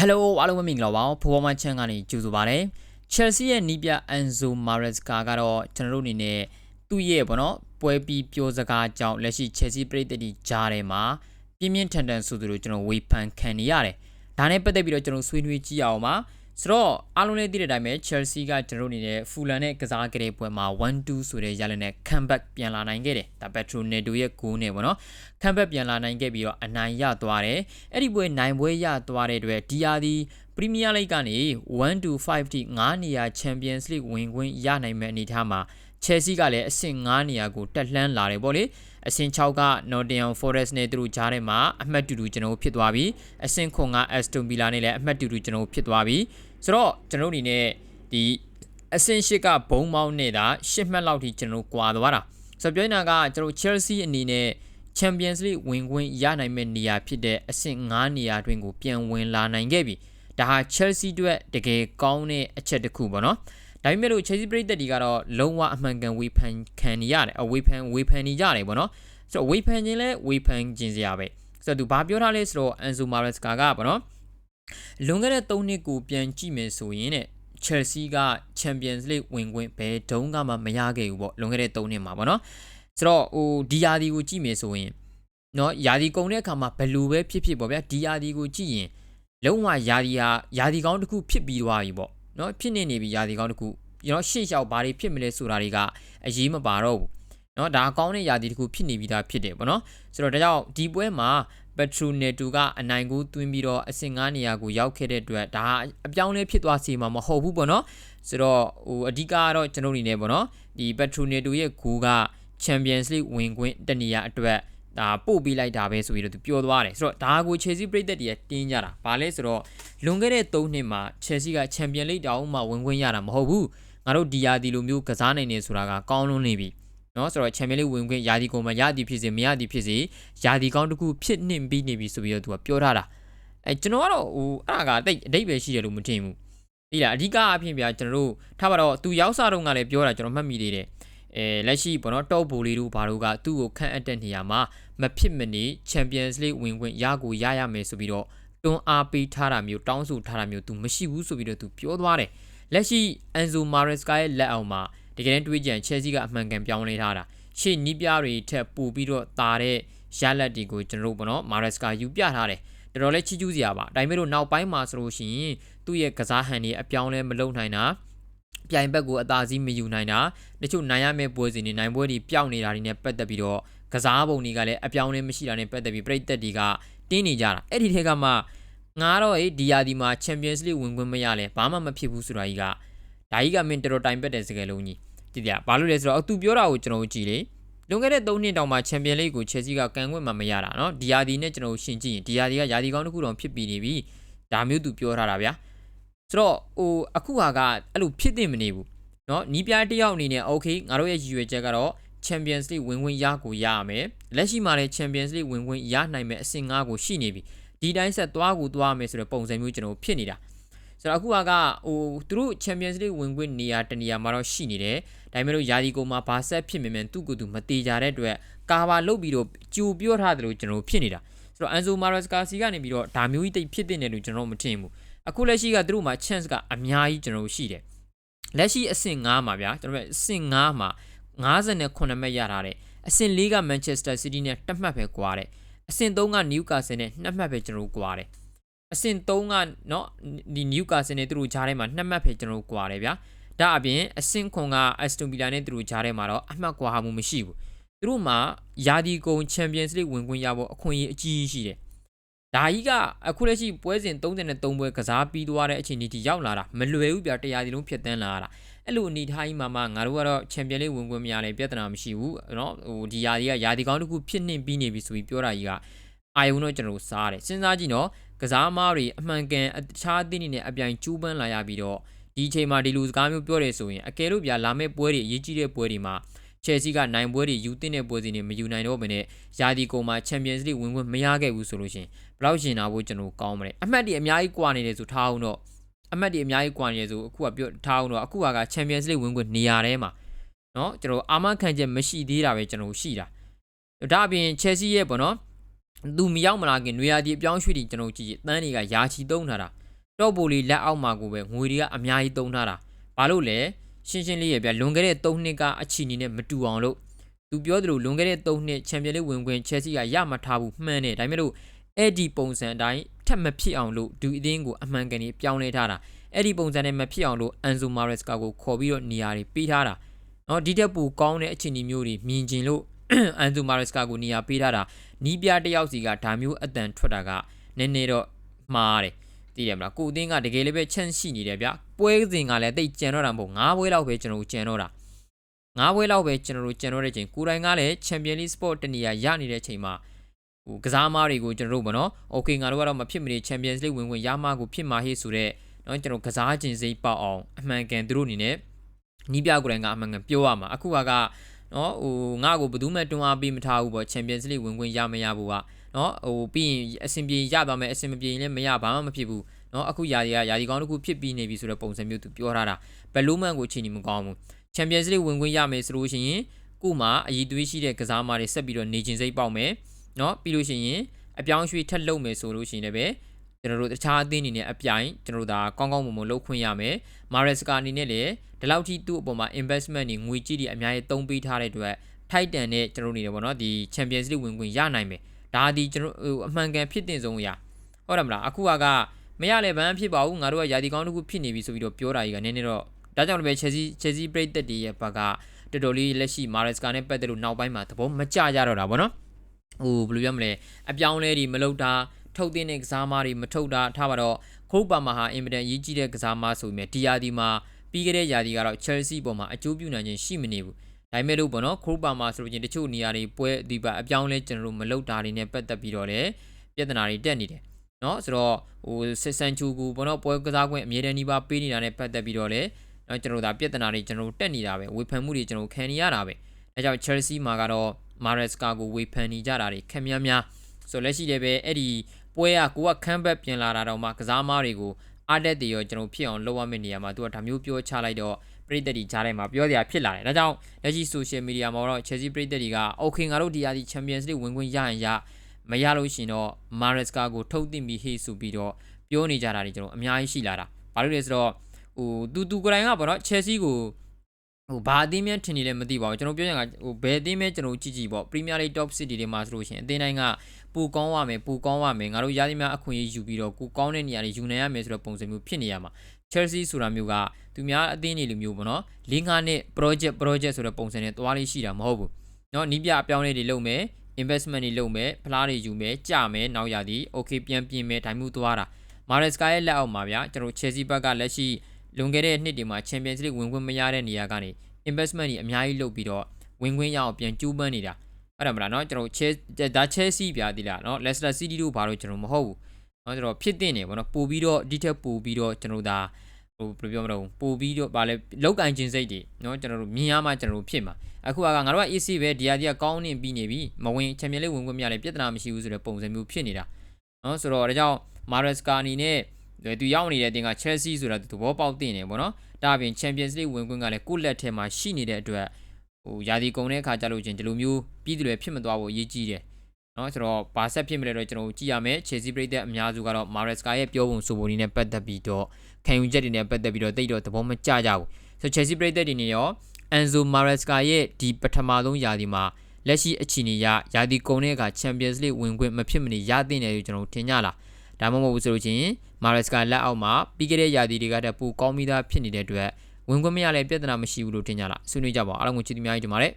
Hello အားလုံးပဲမင်္ဂလာပါဖိုးပေါ်မချန်ကနေကြိုဆိုပါရစေ Chelsea ရဲ့နီးပြ Enzo Maresca ကတော့ကျွန်တော်တို့အနေနဲ့သူ့ရဲ့ပေါ့နော်ပွဲပြီးပြောစကားကြောင့်လက်ရှိ Chelsea ပြည်သက်တီကြားထဲမှာပြင်းပြင်းထန်ထန်ဆိုသူတို့ကျွန်တော်ဝေဖန်ခံနေရတယ်ဒါနဲ့ပတ်သက်ပြီးတော့ကျွန်တော်ဆွေးနွေးကြည့်အောင်ပါ ဆိုတော့အားလုံးလည်းသိတဲ့အတိုင်းပဲ Chelsea ကကျွန်တော်တို့အနေနဲ့ Fulham နဲ့ကစားကြတဲ့ပွဲမှာ1-2ဆိုတဲ့ရလနဲ့ comeback ပြန်လာနိုင်ခဲ့တယ်ဒါ Petro Neto ရဲ့ဂိုးနဲ့ပေါ့နော် comeback ပြန်လာနိုင်ခဲ့ပြီးတော့အနိုင်ရသွားတယ်အဲ့ဒီပွဲနိုင်ပွဲရသွားတဲ့အတွက်ဒီယာဒီပရီးမီးယားလိဂ်ကနေ1 to 5ထိ9နေရာ Champions League ဝင်ခွင့်ရနိုင်မဲ့အနေအထားမှာ Chelsea ကလည်းအဆင့်9နေရာကိုတက်လှမ်းလာတယ်ပေါ့လေအဆင့်6က Nottingham Forest နဲ့သူတို့ကြားထဲမှာအမှတ်တူတူကျွန်တော်ဖြစ်သွားပြီအဆင့်9က Aston Villa နဲ့လည်းအမှတ်တူတူကျွန်တော်ဖြစ်သွားပြီ ဆိုတော့ကျွန်တော်အနေနဲ့ဒီအဆင့်8ကဘုံမောင်းနေတာ10မှတ်လောက်ထိကျွန်တော်ကွာသွားတာဆိုတော့ပြောနေတာကကျွန်တော် Chelsea အနေနဲ့ Champions League ဝင်ခွင့်ရနိုင်မဲ့နေရာဖြစ်တဲ့အဆင့်9နေရာတွင်ကိုပြန်ဝင်လာနိုင်ခဲ့ပြီဒါဟာ Chelsea အတွက်တကယ်ကောင်းတဲ့အချက်တစ်ခုပေါ့နော်ဒါပေမဲ့လို့ Chelsea ပြည်သက်တွေကတော့လုံးဝအမှန်ကန်ဝေဖန်ခံနေရတယ်အဝေဖန်ဝေဖန်နေကြတယ်ပေါ့နော်ဆိုတော့ဝေဖန်ခြင်းလဲဝေဖန်ခြင်းစရာပဲဆိုတော့သူဘာပြောထားလဲဆိုတော့ Enzo Maresca ကပေါ့နော် လွန်ခဲ့တဲ့3နှစ်ကိုပြန်ကြည့်မယ်ဆိုရင်တဲ့ Chelsea က Champions League ဝင်ခွင့်ဘယ်တုန်းကမှမရခဲ့ဘူးပေါ့လွန်ခဲ့တဲ့3နှစ်မှာပေါ့နော်ဆိုတော့ဟိုဒီယာဒီကိုကြည့်မယ်ဆိုရင်เนาะယာဒီကုံတဲ့အခါမှာဘယ်လိုပဲဖြစ်ဖြစ်ပေါ့ဗျာဒီယာဒီကိုကြည့်ရင်လုံးဝယာဒီဟာယာဒီကောင်းတစ်ခုဖြစ်ပြီးသွားပြီပေါ့เนาะဖြစ်နေနေပြီယာဒီကောင်းတစ်ခုကျွန်တော်ရှေ့လျှောက်ဘာတွေဖြစ်မလဲဆိုတာတွေကအရေးမပါတော့ဘူးเนาะဒါကောင်းတဲ့ယာဒီတစ်ခုဖြစ်နေပြီးသားဖြစ်တယ်ပေါ့เนาะဆိုတော့ဒါကြောင့်ဒီပွဲမှာ Petro Neto ကအနိုင်ကိုသွင်းပြီးတော့အဆင့်9နေရာကိုရောက်ခဲ့တဲ့အတွက်ဒါအပြောင်းလဲဖြစ်သွားစေမှာမဟုတ်ဘူးပေါ့နော်ဆိုတော့ဟိုအဓိကကတော့ကျွန်တော်အနေနဲ့ပေါ့နော်ဒီ Petro Neto ရဲ့ဂိုးက Champions League ဝင်ခွင့်တနေရာအတွက်ဒါပို့ပေးလိုက်တာပဲဆိုပြီးတော့သူပြောသွားတယ်ဆိုတော့ဒါကို Chelsea ပြည်သက်တွေကတင်းကြတာဘာလဲဆိုတော့လွန်ခဲ့တဲ့3နှစ်မှာ Chelsea က Champions League တောင်မှဝင်ခွင့်ရတာမဟုတ်ဘူးငါတို့ဒီယာဒီလိုမျိုးကစားနိုင်နေဆိုတာကကောင်းလွန်းနေပြီ နော်ဆိုတော့ Champions League ဝင်ခွင့်ယာဒီကိုမှရသည်ဖြစ်စေမရသည်ဖြစ်စေယာဒီကောင်းတစ်ခုဖြစ်နှင့်ပြီးနေပြီဆိုပြီးတော့သူကပြောထားတာအဲကျွန်တော်ကတော့ဟိုအဲ့ဒါကတိတ်အတိတ်ပဲရှိတယ်လို့မထင်ဘူးဒီလားအဓိကအဖြစ်ပြကျွန်တော်တို့ထားပါတော့သူရောက်စားတော့ကလည်းပြောတာကျွန်တော်မှတ်မိသေးတယ်အဲလက်ရှိပေါ့နော်တောက်ဘူလီတို့ဘာတို့ကသူ့ကိုခန့်အပ်တဲ့နေရာမှာမဖြစ်မနေ Champions League ဝင်ခွင့်ရကိုရရမယ်ဆိုပြီးတော့တွန်းအားပေးထားတာမျိုးတောင်းဆိုထားတာမျိုးသူမရှိဘူးဆိုပြီးတော့သူပြောသွားတယ်လက်ရှိ Enzo Maresca ရဲ့လက်အောက်မှာ တကယ်တမ်းတွေးကြံ Chelsea ကအမှန်ကန်ပြောင်းလဲထားတာရှေ့နီးပြားတွေထက်ပိုပြီးတော့တာတဲ့ရလက်တွေကိုကျွန်တော်တို့ပေါ့နော် Maresca ယူပြထားတယ်တော်တော်လေးချီးကျူးစရာပါဒါပေမဲ့လို့နောက်ပိုင်းမှာဆိုလို့ရှိရင်သူ့ရဲ့ကစားဟန်တွေအပြောင်းလဲမလုပ်နိုင်တာပြိုင်ဘက်ကိုအသာစီးမယူနိုင်တာတချို့နိုင်ရမယ့်ပွဲစဉ်တွေနိုင်ပွဲတွေပျောက်နေတာတွေနဲ့ပတ်သက်ပြီးတော့ကစားပုံတွေကလည်းအပြောင်းလဲမရှိတာနဲ့ပတ်သက်ပြီးပြည်သက်တွေကတင်းနေကြတာအဲ့ဒီထဲကမှငါတော့ဒီယာဒီမှာ Champions League ဝင်ခွင့်မရလဲဘာမှမဖြစ်ဘူးဆိုတာကြီးက ဒါကြီးကမင်းတော်တော်တိုင်ပက်တဲ့စကားလုံးကြီးကြည့်ကြဘာလို့လဲဆိုတော့သူပြောတာကိုကျွန်တော်ကြည့်လေလွန်ခဲ့တဲ့3နှစ်တောင်မှချန်ပီယံလိဂ်ကိုချက်စီကကန်ခွင့်မှမရတာเนาะဒီယာဒီနဲ့ကျွန်တော်ရှင်းကြည့်ရင်ဒီယာဒီကယာဒီကောင်းတစ်ခုတောင်ဖြစ်ပြီးနေပြီဒါမျိုးသူပြောထားတာဗျာဆိုတော့ဟိုအခုဟာကအဲ့လိုဖြစ်တင်မနေဘူးเนาะနီးပြားတစ်ယောက်အနေနဲ့ okay ငါတို့ရဲ့ရည်ရွယ်ချက်ကတော့ Champions League ဝင်ဝင်ရကိုရရမယ်လက်ရှိမှာလည်း Champions League ဝင်ဝင်ရနိုင်မယ်အဆင့်5ကိုရှိနေပြီဒီတိုင်းဆက်သွားကိုသွားမယ်ဆိုတဲ့ပုံစံမျိုးကျွန်တော်ဖြစ်နေတာ ဆိုတော့အခုကဟိုသူတို့ Champions League ဝင်ခွင့်နေရာတနေရာမှာတော့ရှိနေတယ်ဒါပေမဲ့လို့ယာဒီကိုမှာဘာဆက်ဖြစ်မြင်မြန်သူ့ကိုယ်သူမတေကြတဲ့အတွက်ကာဘာလုတ်ပြီးတော့ကြိုပြောထားတယ်လို့ကျွန်တော်ဖြစ်နေတာဆိုတော့ Enzo Maresca စီကနေပြီးတော့ဒါမျိုးကြီးတိတ်ဖြစ်တဲ့တယ်လို့ကျွန်တော်မထင်ဘူးအခုလက်ရှိကသူတို့မှာ chance ကအများကြီးကျွန်တော်ရှိတယ်လက်ရှိအဆင့်9မှာဗျာကျွန်တော်အဆင့်9မှာ58မှတ်ရထားတယ်အဆင့်4က Manchester City နဲ့တက်မှတ်ပဲကွာတယ်အဆင့်3က Newcastle နဲ့2မှတ်ပဲကျွန်တော်ကွာတယ် အဆင့်3ကเนาะဒီ Newcastle နဲ့သူတို့ကြားထဲမှာ2မှတ်ပဲကျွန်တော်ကွာတယ်ဗျာဒါအပြင်အဆင့်ခွန်က Aston Villa နဲ့သူတို့ကြားထဲမှာတော့အမှတ်ကွာမှုမရှိဘူးသူတို့မှာယာဒီကုံ Champions League ဝင်ခွင့်ရဖို့အခွင့်အရေးအကြီးကြီးရှိတယ်ဒါကြီးကအခုလက်ရှိပွဲစဉ်33ပွဲကစားပြီးသွားတဲ့အချိန်ဒီရောက်လာတာမလွယ်ဘူးပြတရားဒီလုံးဖြတ်တန်းလာတာအဲ့လိုအနေထားကြီးမှာမှငါတို့ကတော့ချန်ပီယံလိဝင်ခွင့်မရလဲပြဿနာမရှိဘူးเนาะဟိုဒီယာဒီကယာဒီကောင်းတစ်ခုဖြစ်နှင်ပြီးနေပြီဆိုပြီးပြောတာကြီးကအာယုံတော့ကျွန်တော်စားတယ်စဉ်းစားကြည့်နော် ကစားမားတွေအမှန်ကန်အခြားအသင်းတွေနဲ့အပြိုင်ကျူးပန်းလာရပြီးတော့ဒီအချိန်မှာဒီလူစကားမျိုးပြောတယ်ဆိုရင်အကယ်လို့ဗျာလာမယ့်ပွဲတွေအရေးကြီးတဲ့ပွဲတွေမှာချယ်ဆီကနိုင်ပွဲတွေယူတင်တဲ့ပွဲစဉ်တွေမယူနိုင်တော့ဘဲနဲ့ယာဒီကုံမှာချန်ပီယံစ်လိဝင်ခွင့်မရခဲ့ဘူးဆိုလို့ရှိရင်ဘယ်လောက်ရှင်တာဖို့ကျွန်တော်ကောင်းမလဲအမှတ်တွေအများကြီးကွာနေတယ်ဆိုထားအောင်တော့အမှတ်တွေအများကြီးကွာနေတယ်ဆိုအခုကပြောထားအောင်တော့အခုကချန်ပီယံစ်လိဝင်ခွင့်နေရာထဲမှာเนาะကျွန်တော်အာမခံချက်မရှိသေးတာပဲကျွန်တော်ရှိတာဒါအပြင်ချယ်ဆီရဲ့ပေါ့နော် သူမရောက်မလာခင်နွေရာသီအပြောင်းရွှေ့တွေကျွန်တော်ကြည့်တန်းတွေကယာချီသုံးထားတာတော့ပိုလီလက်အောက်မှာကိုပဲငွေတွေကအများကြီးသုံးထားတာဘာလို့လဲရှင်းရှင်းလေးရဗျလွန်ခဲ့တဲ့3နှစ်ကအချီနီနဲ့မတူအောင်လို့သူပြောသလိုလွန်ခဲ့တဲ့3နှစ်ချန်ပီယံလိဝင်ခွင့်ချယ်ဆီကရမထားဘူးမှန်းတယ်ဒါပေမဲ့လို့အဲ့ဒီပုံစံအတိုင်းထပ်မဖြစ်အောင်လို့ဒူအသင်းကိုအမှန်ကန်ကြီးပြောင်းလဲထားတာအဲ့ဒီပုံစံနဲ့မဖြစ်အောင်လို့အန်ဇိုမာရက်စကာကိုခေါ်ပြီးတော့နေရာတွေပေးထားတာနော်ဒီတက်ပူကောင်းတဲ့အခြေအနေမျိုးတွေမြင်ကျင်လို့ အန်ဇိုမာရက်စကာကိုနေရာပေးထားတာနီးပြတယောက်စီကဒါမျိုးအတန်ထွက်တာကနည်းနည်းတော့မှားတယ်သိတယ်မလားကိုအသင်းကတကယ်လည်းပဲချန့်ရှိနေတယ်ဗျပွဲစဉ်ကလည်းတိတ်ကြံတော့တာမဟုတ်၅ပွဲလောက်ပဲကျွန်တော်တို့ကြံတော့တာ၅ပွဲလောက်ပဲကျွန်တော်တို့ကြံတော့တဲ့ချိန်ကိုယ်တိုင်ကလည်းချန်ပီယံလိစပေါ့တနေရာရနေတဲ့ချိန်မှာဟိုကစားမားတွေကိုကျွန်တော်တို့ဗောနော်โอเคငါတို့ကတော့မဖြစ်မနေချန်ပီယံလိဝင်ဝင်ရမှာကိုဖြစ်မှာဟေ့ဆိုတော့เนาะကျွန်တော်ကစားခြင်းစိတ်ပေါက်အောင်အမှန်ကန်သူတို့အနေနဲ့နီးပြကိုယ်တိုင်ကအမှန်ကန်ပြောရမှာအခုကက နော်ဟိုငါ့ကိုဘယ်သူမှတွန်းအားပေးမထားဘူးပေါ့ချန်ပီယံလိဝင်ဝင်ရမရဘူးကနော်ဟိုပြီးရင်အဆင်ပြေရသွားမယ်အဆင်မပြေရင်လည်းမရဘာမှမဖြစ်ဘူးနော်အခုယာဒီကယာဒီကောင်းတစ်ခုဖြစ်ပြီးနေပြီဆိုတော့ပုံစံမျိုးသူပြောထားတာဘယ်လိုမှကိုချိန်နေမကောင်းဘူးချန်ပီယံလိဝင်ဝင်ရမယ်ဆိုလို့ရှိရင်ကို့မှာအည်သွေးရှိတဲ့ကစားမားတွေဆက်ပြီးတော့နေခြင်းစိတ်ပေါက်မယ်နော်ပြီးလို့ရှိရင်အပြောင်းရွှေ့ထက်လုံမယ်ဆိုလို့ရှိရင်လည်းပဲ ကျွန်တော်တို့တခြားအသင်းအနေနဲ့အပြိုင်ကျွန်တော်တို့ဒါကောင်းကောင်းမွန်မွန်လုပ်ခွင့်ရမယ်မာရက်စကာအနေနဲ့လည်းဒီလောက်ထိသူ့အပေါ်မှာ investment တွေငွေကြီးတွေအများကြီးသုံးပေးထားတဲ့အတွက်ထိုက်တန်တဲ့ကျွန်တော်တို့နေတယ်ပေါ့နော်ဒီ Champions League ဝင်ခွင့်ရနိုင်မယ်ဒါဒီကျွန်တော်ဟိုအမှန်ကန်ဖြစ်တင်ဆုံးအရာဟုတ်တယ်မလားအခုကမရလဲဘန်းဖြစ်ပါဘူးငါတို့ကယာဒီကောင်းတစ်ခုဖြစ်နေပြီဆိုပြီးတော့ပြောတာကြီးကနည်းနည်းတော့ဒါကြောင့်လည်းပဲ Chelsea Chelsea ပြည်သက်တွေရဲ့ဘက်ကတော်တော်လေးလက်ရှိ Maresca နဲ့ပတ်သက်လို့နောက်ပိုင်းမှာသဘောမကျကြတော့တာဗောနော်ဟိုဘယ်လိုပြောမလဲအပြောင်းလဲတွေမလုပ်တာ ထုတ်တဲ့ကစားမတွေမထုတ်တာထားပါတော့ခရိုးပါမာဟာအင်မတန်ရေးကြီးတဲ့ကစားမဆိုပေမဲ့ဒီယာဒီမှာပြီးခဲ့တဲ့ယာဒီကတော့ Chelsea ပေါ်မှာအကျိုးပြုနိုင်ခြင်းရှိမနေဘူးဒါပေမဲ့လို့ပေါ့နော်ခရိုးပါမာဆိုလို့ချင်းတချို့နေရာတွေပွဲဒီပါအပြောင်းလဲကျွန်တော်တို့မလုပ်တာတွေနဲ့ပတ်သက်ပြီးတော့လည်းပြဿနာတွေတက်နေတယ်နော်ဆိုတော့ဟိုစစ်ဆန်ချူကူပေါ့နော်ပွဲကစားခွင့်အမြဲတမ်းနှီးပါပေးနေတာနဲ့ပတ်သက်ပြီးတော့လည်းနော်ကျွန်တော်ဒါပြဿနာတွေကျွန်တော်တက်နေတာပဲဝေဖန်မှုတွေကျွန်တော်ခံနေရတာပဲအဲကြောင့် Chelsea မှာကတော့ Maresca ကိုဝေဖန်နေကြတာတွေခက်များများဆိုလက်ရှိလည်းပဲအဲ့ဒီ ပွဲကကိုကခန်းဘက်ပြင်လာတာတော့မှကစားမားတွေကိုအားတက်တွေရောကျွန်တော်ဖြစ်အောင်လုပ်ရမယ့်နေရာမှာသူကဒါမျိုးပြောချလိုက်တော့ပြည်သက်တွေကြားထဲမှာပြောစရာဖြစ်လာတယ်ဒါကြောင့်လက်ရှိ social media မှာတော့ Chelsea ပြည်သက်တွေက okay ငါတို့ဒီယာဒီ Champions League ဝင်ခွင့်ရရင်ရမရလို့ရှင်တော့ Maresca ကိုထုတ်တင်ပြီးဟေ့ဆိုပြီးတော့ပြောနေကြတာတွေကျွန်တော်အများကြီးရှိလာတာဘာလို့လဲဆိုတော့ဟိုတူတူကိုယ်တိုင်ကပေါ့နော် Chelsea ကို ဟိုဘာအသင်းများထင်နေလဲမသိပါဘူးကျွန်တော်ပြောချင်တာဟိုဘယ်အသင်းမဲကျွန်တော်ကြည့်ကြည့်ပေါ့ Premier League Top City တွေမှာဆိုလို့ရှိရင်အသင်းတိုင်းကပူကောင်းရမယ်ပူကောင်းရမယ်ငါတို့ရသည်များအခွင့်အရေးယူပြီးတော့ကိုကောင်းတဲ့နေရာတွေယူနိုင်ရမယ်ဆိုတော့ပုံစံမျိုးဖြစ်နေရမှာ Chelsea ဆိုတာမျိုးကသူများအသင်းတွေလိုမျိုးပေါ့နော်၄၅နှစ် project project ဆိုတဲ့ပုံစံနဲ့သွားလေးရှိတာမဟုတ်ဘူးเนาะနီးပြအပြောင်းလဲတွေလုပ်မယ် investment တွေလုပ်မယ်ဖလားတွေယူမယ်ကြမယ်နောက်ရသည် okay ပြန်ပြင်မယ်ဒိုင်မှုသွားတာ Maresca ရဲ့လက်အောက်မှာဗျာကျွန်တော် Chelsea ဘက်ကလက်ရှိ လွန်ခဲ့တဲ့နှစ်တွေမှာ Champions League ဝင်ခွင့်မရတဲ့နေရာကနေ investment တွေအများကြီးလုပ်ပြီးတော့ဝင်ခွင့်ရအောင်ပြန်ကျူးပန်းနေတာအဲ့ဒါမလားเนาะကျွန်တော် Chelsea ဒါ Chelsea ပြဒီလားเนาะ Leicester City တို့ဘာလို့ကျွန်တော်မဟုတ်ဘူးเนาะကျွန်တော်ဖြစ်တင်နေပေါ့เนาะပို့ပြီးတော့ဒီထက်ပို့ပြီးတော့ကျွန်တော်ဒါဟိုဘယ်လိုပြောမလို့ပို့ပြီးတော့ဗာလဲလောက်ကင်ခြင်းစိတ်တွေเนาะကျွန်တော်တို့မြင်ရမှကျွန်တော်တို့ဖြစ်မှာအခုကငါတို့က AC ပဲဒီဟာဒီကကောင်းနေပြီးနေပြီမဝင်ချန်ပီယံလိဝင်ခွင့်မရလဲပြဿနာမရှိဘူးဆိုတဲ့ပုံစံမျိုးဖြစ်နေတာเนาะဆိုတော့ဒါကြောင့် Maresca အနေနဲ့ သူရောက်နေတဲ့အတင်းက Chelsea ဆိုတာသူသဘောပေါက်တင်နေပေါ့နော်ဒါအပြင် Champions League ဝင်ခွင့်ကလည်းကိုယ့်လက်ထဲမှာရှိနေတဲ့အတွက်ဟိုယာဒီကုံတဲ့အခါကြလို့ချင်းဒီလိုမျိုးပြည်သူတွေဖြစ်မသွားဖို့အရေးကြီးတယ်နော်ဆိုတော့ဘာဆက်ဖြစ်မလဲတော့ကျွန်တော်ကြည့်ရမယ် Chelsea ပြည်သက်အများစုကတော့ Maresca ရဲ့ပြောပုံဆိုပုံတွေနဲ့ပတ်သက်ပြီးတော့ခံယူချက်တွေနဲ့ပတ်သက်ပြီးတော့တိတ်တော့သဘောမကျကြဘူးဆို Chelsea ပြည်သက်တွေနေရော Enzo Maresca ရဲ့ဒီပထမဆုံးယာဒီမှာလက်ရှိအခြေအနေရယာဒီကုံတဲ့အခါ Champions League ဝင်ခွင့်မဖြစ်မနေရတဲ့တယ်လို့ကျွန်တော်ထင်ကြလားဒါမှမဟုတ်ဘူးဆိုလို့ချင်း မာရက်စကာလက်အောက်မှာပြီးခဲ့တဲ့ရာသီတွေကတည်းကပိုကောင်းပြီးသားဖြစ်နေတဲ့အတွက်ဝင်ခွင့်မရလဲပြဿနာမရှိဘူးလို့ထင်ကြလားဆွေးနွေးကြပါအောင်အားလုံးကိုချစ်သူများကြီးတင်ပါတယ်